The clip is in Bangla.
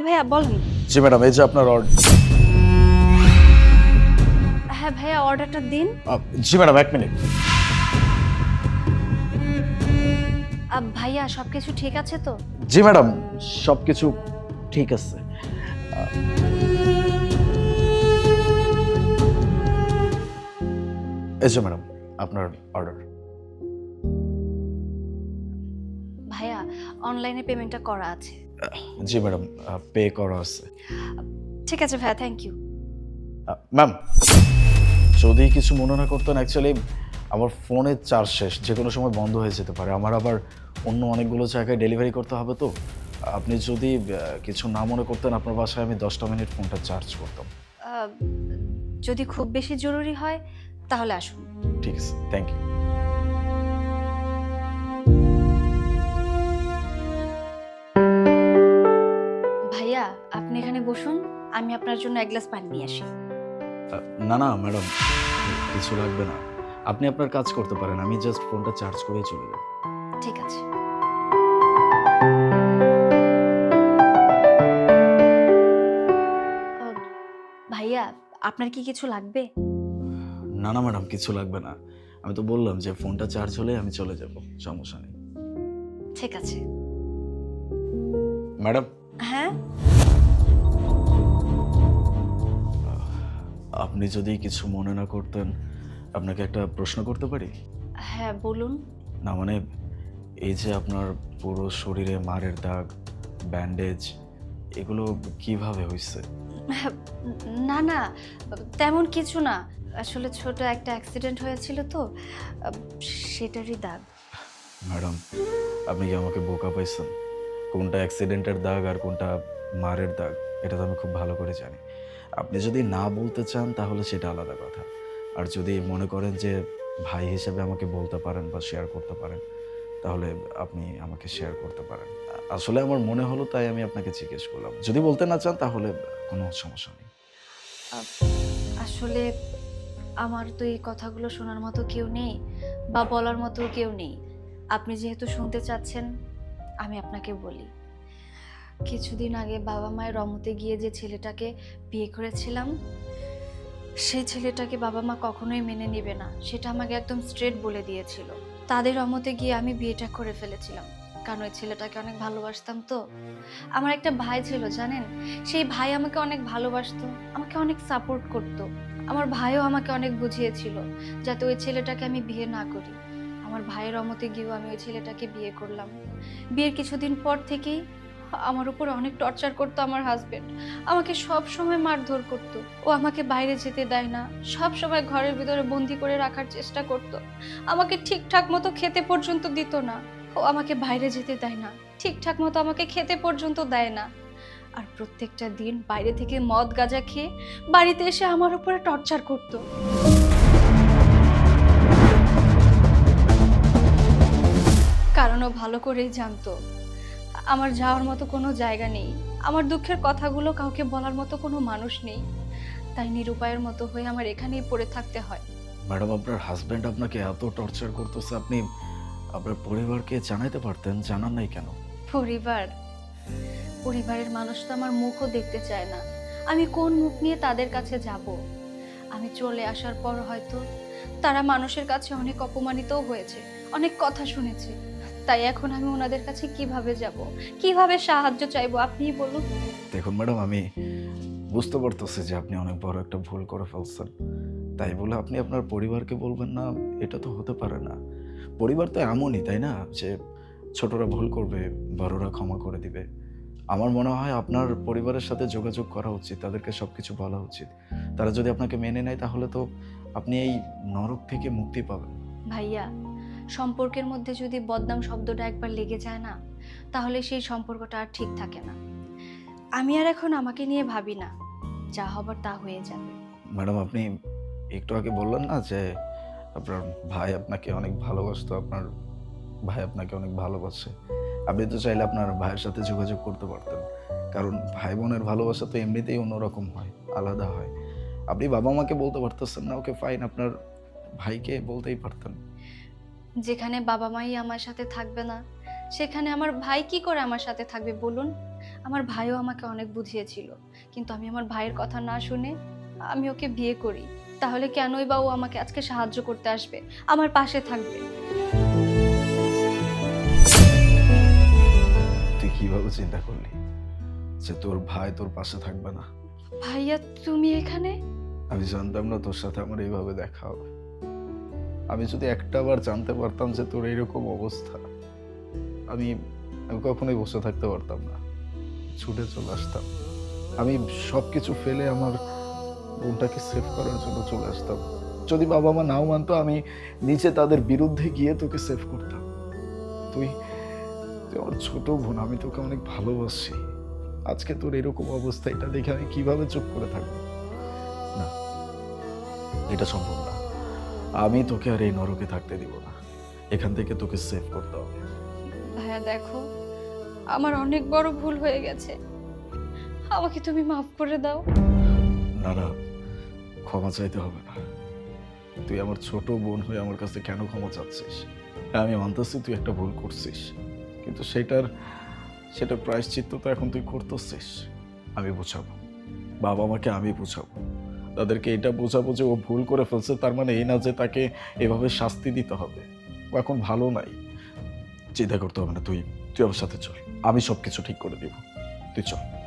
হ্যাঁ ভাইয়া বলেন। জি ম্যাডাম এই যে আপনার অর্ডার হ্যাঁ ভাইয়া অর্ডারটা দিন। জি ম্যাডাম এক মিনিট। আহ, ভাইয়া সব কিছু ঠিক আছে তো? জি ম্যাডাম সব কিছু ঠিক আছে। এই যে ম্যাডাম আপনার অর্ডার ভাইয়া অনলাইনে পেমেন্টটা করা আছে। জি ম্যাডাম পে করা আছে। ঠিক আছে ভাইয়া থ্যাংক ইউ ম্যাম যদি কিছু মনে না করতেন অ্যাকচুয়ালি আমার ফোনের চার্জ শেষ যে কোনো সময় বন্ধ হয়ে যেতে পারে। আমার আবার অন্য অনেকগুলো জায়গায় ডেলিভারি করতে হবে তো। আপনি যদি কিছু না মনে করতেন আপনার বাসায় আমি দশটা মিনিট ফোনটা চার্জ করতাম। যদি খুব বেশি জরুরি হয় তাহলে আসুন। ঠিক আছে থ্যাংক ইউ আপনি এখানে বসুন আমি আপনার জন্য এক গ্লাস পানি নিয়ে আসি। না না ম্যাডাম কিছু লাগবে না। আপনি আপনার কাজ করতে পারেন আমি জাস্ট ফোনটা চার্জ করে চলে যাব। ঠিক আছে। ভাইয়া আপনার কি কিছু লাগবে? না না ম্যাডাম কিছু লাগবে না। আমি তো বললাম যে ফোনটা চার্জ হলে আমি চলে যাব সমস্যা নেই। ঠিক আছে। ম্যাডাম হ্যাঁ? আপনি যদি কিছু মনে না করতেন আপনাকে একটা প্রশ্ন করতে পারি? হ্যাঁ বলুন। না মানে এই যে আপনার পুরো শরীরে মারের দাগ ব্যান্ডেজ এগুলো কীভাবে হয়েছে না না তেমন কিছু না। আসলে ছোট একটা অ্যাক্সিডেন্ট হয়েছিল তো সেটারই দাগ। ম্যাডাম আপনি কি আমাকে বোকা পাইছেন? কোনটা অ্যাক্সিডেন্টের দাগ আর কোনটা মারের দাগ এটা তো আমি খুব ভালো করে জানি। আপনি যদি না বলতে চান, তাহলে সেটা আলাদা কথা। আর যদি মনে করেন যে ভাই হিসেবে আমাকে বলতে পারেন বা শেয়ার করতে পারেন, তাহলে আপনি আমাকে শেয়ার করতে পারেন। আসলে আমার মনে হলো, তাই আমি আপনাকে জিজ্ঞেস করলাম। যদি বলতে না চান, তাহলে কোনো সমস্যা নেই। আসলে আমার তো এই কথাগুলো শোনার মতো কেউ নেই, বা বলার মতো কেউ নেই। আপনি যেহেতু শুনতে চাচ্ছেন, আমি আপনাকে বলি। কিছুদিন আগে বাবা মায়ের রমতে গিয়ে যে ছেলেটাকে বিয়ে করেছিলাম, সেই ছেলেটাকে বাবা মা কখনোই মেনে নেবে না। সেটা আমাকে একদম স্ট্রেট বলে দিয়েছিল। তাদের রমতে গিয়ে আমি বিয়েটা করে ফেলেছিলাম। কারণ ওই ছেলেটাকে অনেক ভালোবাসতাম তো। আমার একটা ভাই ছিল, জানেন? সেই ভাই আমাকে অনেক ভালোবাসতো, আমাকে অনেক সাপোর্ট করতো। আমার ভাইও আমাকে অনেক বুঝিয়েছিল যাতে ওই ছেলেটাকে আমি বিয়ে না করি। আমার ভাইয়ের অমতে গিয়েও আমি ওই ছেলেটাকে বিয়ে করলাম। বিয়ের কিছুদিন পর থেকেই আমার উপর অনেক টর্চার করতো আমার হাজবেন্ড আমাকে সব সময় মারধর করতো। ও আমাকে বাইরে যেতে দেয় না। সব সময় ঘরের ভিতরে বন্দি করে রাখার চেষ্টা করতো। আমাকে ঠিকঠাক মতো খেতে পর্যন্ত দিত না। ও আমাকে বাইরে যেতে দেয় না। ঠিকঠাক মতো আমাকে খেতে পর্যন্ত দেয় না। আর প্রত্যেকটা দিন বাইরে থেকে মদ গাঁজা খেয়ে বাড়িতে এসে আমার উপরে টর্চার করতো। কারণ ও ভালো করেই জানতো। আমার যাওয়ার মতো কোনো জায়গা নেই। আমার দুঃখের কথাগুলো কাউকে বলার মতো কোনো মানুষ নেই। তাই নিরুপায়ের মতো হয়ে আমার এখানেই পড়ে থাকতে হয়। ম্যাডাম আপনার হাজব্যান্ড আপনাকে এত টর্চার করতেছে আপনি আপনার পরিবারকে জানাইতে পারতেন জানান নাই কেন? পরিবার? পরিবারের মানুষ তো আমার মুখও দেখতে চায় না। আমি কোন মুখ নিয়ে তাদের কাছে যাব? আমি চলে আসার পর হয়তো তারা মানুষের কাছে অনেক অপমানিতও হয়েছে অনেক কথা শুনেছে। তাই এখন আমি ওনাদের কাছে কীভাবে যাব? কীভাবে সাহায্য চাইব? আপনিই বলুন। দেখুন ম্যাডাম আমি বুঝতে পারতেছি যে আপনি অনেক বড় একটা ভুল করে ফেলছেন। তাই বলে আপনি আপনার পরিবারকে বলবেন না এটা তো হতে পারে না। পরিবার তো এমনই তাই না? যে ছোটরা ভুল করবে বড়রা ক্ষমা করে দিবে। আমার মনে হয় আপনার পরিবারের সাথে যোগাযোগ করা উচিত তাদেরকে সব কিছু বলা উচিত। তারা যদি আপনাকে মেনে নেয় তাহলে তো আপনি এই নরক থেকে মুক্তি পাবেন। ভাইয়া সম্পর্কের মধ্যে যদি বদনাম শব্দটা একবার লেগে যায় না, তাহলে সেই সম্পর্কটা আর ঠিক থাকে না। আমি আর এখন আমাকে নিয়ে ভাবি না, যা হবার তা হয়ে যাবে। ম্যাডাম, আপনি একটু আগে বললেন না যে আপনার ভাই আপনাকে অনেক ভালোবাসতো, আপনার ভাই আপনাকে অনেক ভালোবাসে। আপনি তো চাইলে আপনার ভাইয়ের সাথে যোগাযোগ করতে পারতেন। কারণ ভাই বোনের ভালোবাসা তো এমনিতেই অন্যরকম হয়, আলাদা হয়। আপনি বাবা মাকে বলতে পারতেছেন না, ওকে ফাইন আপনার ভাইকে বলতেই পারতেন। যেখানে বাবা মাই আমার সাথে থাকবে না সেখানে আমার ভাই কি করে আমার সাথে থাকবে বলুন? আমার ভাইও আমাকে অনেক বুঝিয়েছিল কিন্তু আমি আমার ভাইয়ের কথা না শুনে আমি ওকে বিয়ে করি। তাহলে কেনই বা ও আমাকে আজকে সাহায্য করতে আসবে? আমার পাশে থাকবে। তুই কীভাবে চিন্তা করলি যে তোর ভাই তোর পাশে থাকবে না? ভাইয়া তুমি এখানে? আমি জানতাম না তোর সাথে আমার এইভাবে দেখা হবে। আমি যদি একটা বার জানতে পারতাম যে তোর এইরকম অবস্থা, আমি আমি কখনোই বসে থাকতে পারতাম না। ছুটে চলে আসতাম। আমি সব কিছু ফেলে আমার বোনটাকে সেভ করার জন্য চলে আসতাম। যদি বাবা মা নাও মানতো, আমি নিচে তাদের বিরুদ্ধে গিয়ে তোকে সেভ করতাম। তুই আমার ছোট বোন, আমি তোকে অনেক ভালোবাসি। আজকে তোর এরকম অবস্থা, এটা দেখে আমি কীভাবে চুপ করে থাকব? না, এটা সম্ভব না। আমি তোকে আর এই নরকে থাকতে দিব না। এখান থেকে তোকে সেভ করতে হবে। ভাইয়া দেখো আমার অনেক বড় ভুল হয়ে গেছে। আমাকে তুমি মাফ করে দাও। না না ক্ষমা চাইতে হবে না। তুই আমার ছোট বোন হয়ে আমার কাছে কেন ক্ষমা চাচ্ছিস? আমি মানতেছি তুই একটা ভুল করছিস। কিন্তু সেটার সেটা প্রায়শ্চিত্ত তো এখন তুই করতেছিস। আমি বুঝাবো। বাবা মাকে আমি বুঝাবো। তাদেরকে এটা বোঝাবো যে ও ভুল করে ফেলছে, তার মানে এই না যে তাকে এভাবে শাস্তি দিতে হবে। ও এখন ভালো নাই। চিন্তা করতে হবে না, তুই তুই আমার সাথে চল। আমি সব কিছু ঠিক করে দিব। তুই চল।